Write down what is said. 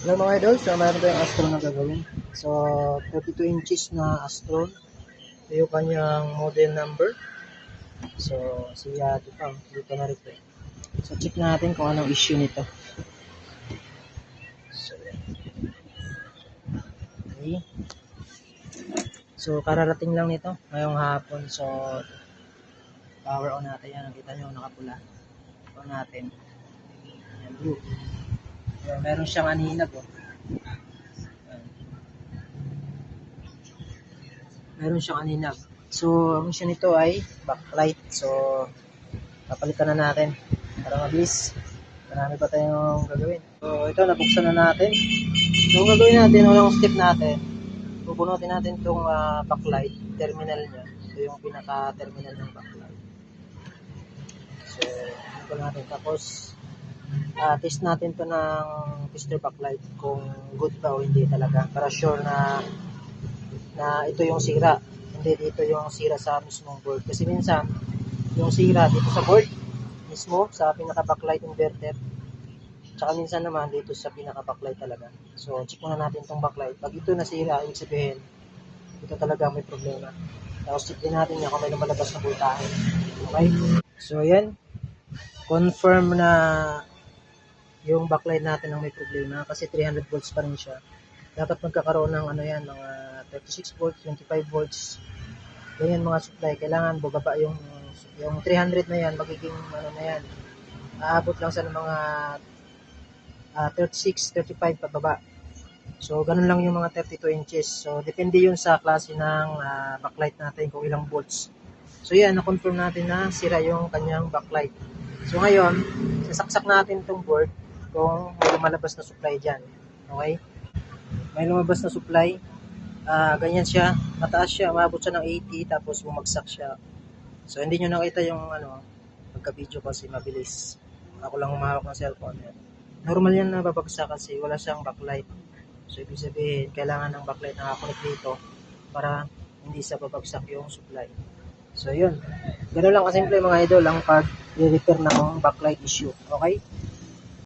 Hello mga idol, so mayroon tayong Astro na gagawin. So, 32 inches na Astro. Ito yung kanyang model number. So, siya dito, dito na rito. So, check natin kung anong issue nito. So. Okay. So, kararating lang nito ngayong hapon. So, power on natin yan. Nakita nyo, nakapula. On natin. Yan, blue. So, meron siyang aninag oh. Meron siyang aninag. So, ang issue nito ay backlight. So, papalitan na natin para mabilis. Marami pa tayong gagawin. So, ito, nabuksan na natin. So, gagawin natin, unang step natin, pupunutin natin itong ah, backlight, terminal niya. Ito yung pinaka-terminal ng backlight. So, ito natin. Tapos, ah test natin to ng tester backlight kung good ba o hindi talaga. Para sure na na ito yung sira. Hindi dito yung sira sa mismong board. Kasi minsan yung sira dito sa board mismo sa pinaka backlight inverter tsaka minsan naman dito sa pinaka backlight talaga. So check muna natin tong backlight pag ito nasira ibig sabihin ito talaga may problema. Tapos check din natin yan kung may lumalabas na voltahe okay? So yan confirm na yung backlight natin ang may problema kasi 300 volts pa rin siya. Dapat magkakaroon ng ano yan, mga 36 volts, 25 volts. Ganyan mga supply. Kailangan bababa yung yung 300 na yan, magiging ano na yan. Aabot lang sa mga ah, 36, 35 pababa. So, ganun lang yung mga 32 inches. So, depende yun sa klase ng ah, backlight natin kung ilang volts. So, yan, na-confirm natin na sira yung kanyang backlight. So, ngayon, sasaksak natin itong board kung may lumalabas na supply dyan. Okay? May lumabas na supply. Ah, ganyan siya. Mataas siya. Umabot siya ng 80 tapos bumagsak siya. So, hindi nyo nakita yung ano, pagka-video kasi mabilis. Ako lang humahawak ng cellphone. Normal yan na babagsak kasi wala siyang backlight. So, ibig sabihin, kailangan ng backlight na connect dito para hindi sa babagsak yung supply. So, yun. Ganun lang kasimple mga idol ang pag-repair ng backlight issue. Okay?